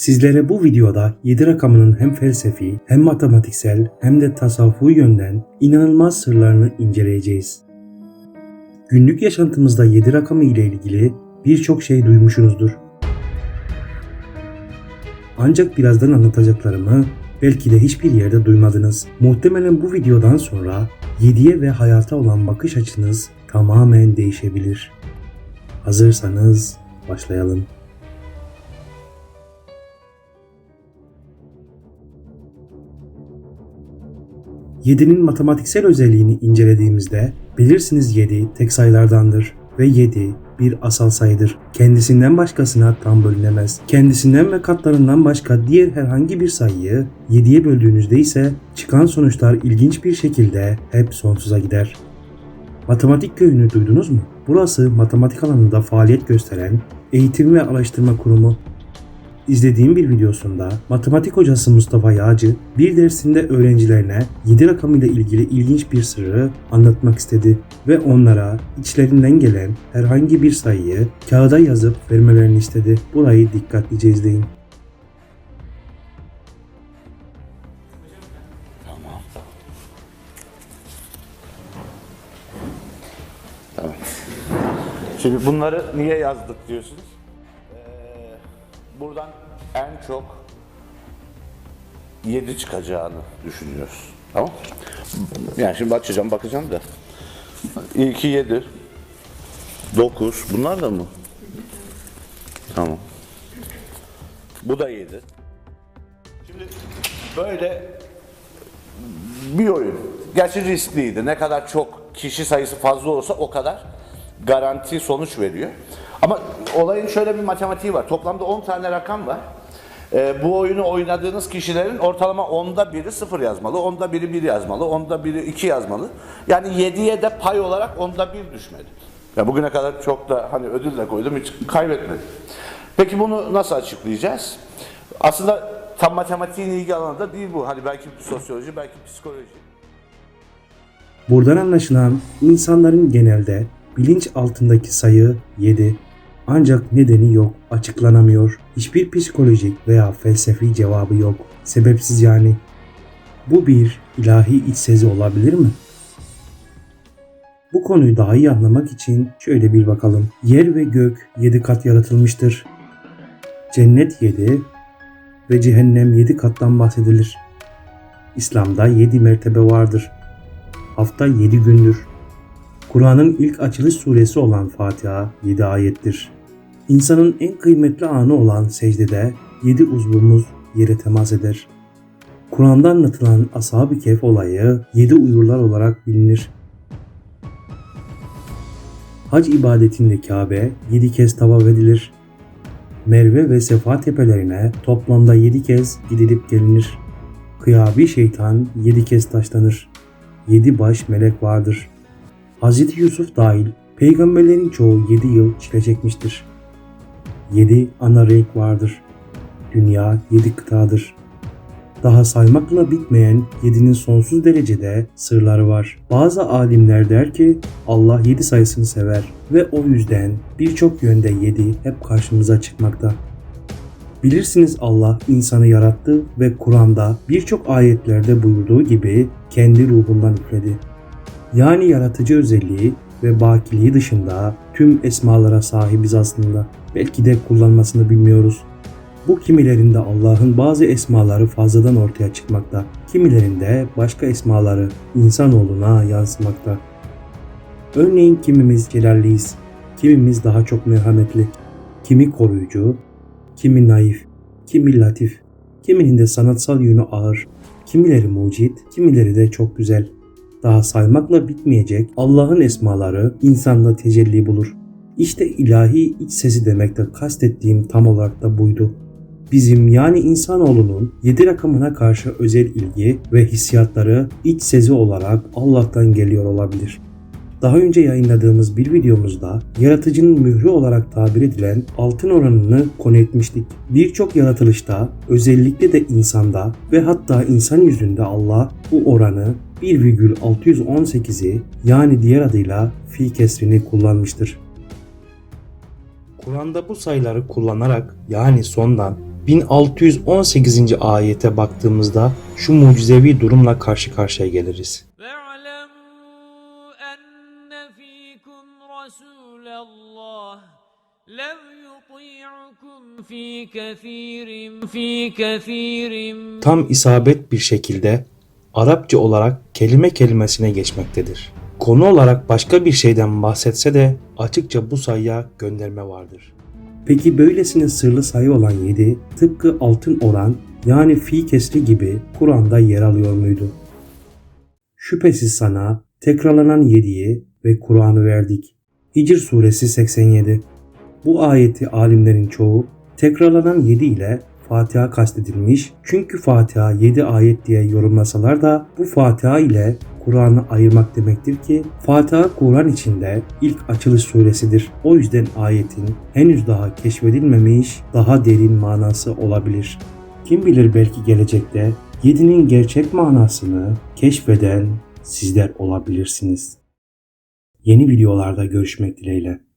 Sizlere bu videoda 7 rakamının hem felsefi hem matematiksel hem de tasavvufi yönden inanılmaz sırlarını inceleyeceğiz. Günlük yaşantımızda 7 rakamı ile ilgili birçok şey duymuşsunuzdur. Ancak birazdan anlatacaklarımı belki de hiçbir yerde duymadınız. Muhtemelen bu videodan sonra 7'ye ve hayata olan bakış açınız tamamen değişebilir. Hazırsanız başlayalım. 7'nin matematiksel özelliğini incelediğimizde bilirsiniz 7 tek sayılardandır ve 7 bir asal sayıdır. Kendisinden başkasına tam bölünemez. Kendisinden ve katlarından başka diğer herhangi bir sayıyı 7'ye böldüğünüzde ise çıkan sonuçlar ilginç bir şekilde hep sonsuza gider. Matematik köyünü duydunuz mu? Burası matematik alanında faaliyet gösteren eğitim ve araştırma kurumu. İzlediğim bir videosunda matematik hocası Mustafa Yağcı bir dersinde öğrencilerine 7 rakamıyla ilgili ilginç bir sırrı anlatmak istedi ve onlara içlerinden gelen herhangi bir sayıyı kağıda yazıp vermelerini istedi. Burayı dikkatlice izleyin. Tamam. Şimdi bunları niye yazdık diyorsunuz? Buradan en çok 7 çıkacağını düşünüyoruz. Tamam Yani şimdi açacağım bakacağım da. İlki 7. 9. Bunlar da mı? Tamam. Bu da 7. Şimdi böyle bir oyun. Gerçi riskliydi. Ne kadar çok kişi sayısı fazla olursa o kadar garanti sonuç veriyor. Ama olayın şöyle bir matematiği var. Toplamda 10 tane rakam var. Ee, bu oyunu oynadığınız kişilerin ortalama onda biri sıfır yazmalı, onda biri bir yazmalı, onda biri iki yazmalı. Yani 7'ye de pay olarak onda bir düşmedi. Ya bugüne kadar çok da hani ödül de koydum hiç kaybetmedim. Peki bunu nasıl açıklayacağız? Aslında tam matematiğin ilgi alanı da değil bu. Hani belki sosyoloji, belki psikoloji. Buradan anlaşılan insanların genelde bilinç altındaki sayı 7. Ancak nedeni yok, açıklanamıyor. Hiçbir psikolojik veya felsefi cevabı yok. Sebepsiz yani. Bu bir ilahi iç sezi olabilir mi? Bu konuyu daha iyi anlamak için şöyle bir bakalım. Yer ve gök 7 kat yaratılmıştır. Cennet 7 ve cehennem 7 kattan bahsedilir. İslam'da 7 mertebe vardır. Hafta 7 gündür. Kur'an'ın ilk açılış suresi olan Fatiha 7 ayettir. İnsanın en kıymetli anı olan secdede 7 uzvumuz yere temas eder. Kur'an'da anlatılan Ashab-ı Kehf olayı 7 uyurlar olarak bilinir. Hac ibadetinde Kabe 7 kez tavaf edilir. Merve ve Sefa tepelerine toplamda 7 kez gidilip gelinir. Kıyabi şeytan 7 kez taşlanır. 7 baş melek vardır. Hz. Yusuf dahil peygamberlerin çoğu 7 yıl çile çekmiştir. 7 ana renk vardır. Dünya 7 kıtadır. Daha saymakla bitmeyen 7'nin sonsuz derecede sırları var. Bazı alimler der ki Allah 7 sayısını sever ve o yüzden birçok yönde 7 hep karşımıza çıkmakta. Bilirsiniz Allah insanı yarattı ve Kur'an'da birçok ayetlerde buyurduğu gibi kendi ruhundan üfledi. Yani yaratıcı özelliği ve bakiliği dışında tüm esmalara sahibiz aslında. Belki de kullanmasını bilmiyoruz. Bu kimilerinde Allah'ın bazı esmaları fazladan ortaya çıkmakta. Kimilerinde başka esmaları insanoğluna yansımakta. Örneğin kimimiz celalliyiz, kimimiz daha çok merhametli, kimi koruyucu, kimi naif, kimi latif, kiminin de sanatsal yönü ağır, kimileri mucit, kimileri de çok güzel. Daha saymakla bitmeyecek Allah'ın esmaları insanda tecelli bulur. İşte ilahi iç sesi demekte kastettiğim tam olarak da buydu. Bizim yani insanoğlunun 7 rakamına karşı özel ilgi ve hissiyatları iç sezi olarak Allah'tan geliyor olabilir. Daha önce yayınladığımız bir videomuzda yaratıcının mührü olarak tabir edilen altın oranını konu etmiştik. Birçok yaratılışta özellikle de insanda ve hatta insan yüzünde Allah bu oranı 1,618'i yani diğer adıyla fi kesrini kullanmıştır. Kur'an'da bu sayıları kullanarak yani sondan 1618. ayete baktığımızda şu mucizevi durumla karşı karşıya geliriz. واعلموا أن فيكم رسول الله لو يطيعكم في كثير في كثير Tam isabet bir şekilde Arapça olarak kelime kelimesine geçmektedir. Konu olarak başka bir şeyden bahsetse de açıkça bu sayıya gönderme vardır. Peki böylesine sırlı sayı olan 7 tıpkı altın oran yani fi kesri gibi Kur'an'da yer alıyor muydu? Şüphesiz sana tekrarlanan 7'yi ve Kur'an'ı verdik. Hicr suresi 87 Bu ayeti alimlerin çoğu tekrarlanan 7 ile Fatiha kastedilmiş çünkü Fatiha 7 ayet diye yorumlasalar da bu Fatiha ile Kur'an'ı ayırmak demektir ki Fatiha Kur'an içinde ilk açılış suresidir. O yüzden ayetin henüz daha keşfedilmemiş daha derin manası olabilir. Kim bilir belki gelecekte 7'nin gerçek manasını keşfeden sizler olabilirsiniz. Yeni videolarda görüşmek dileğiyle.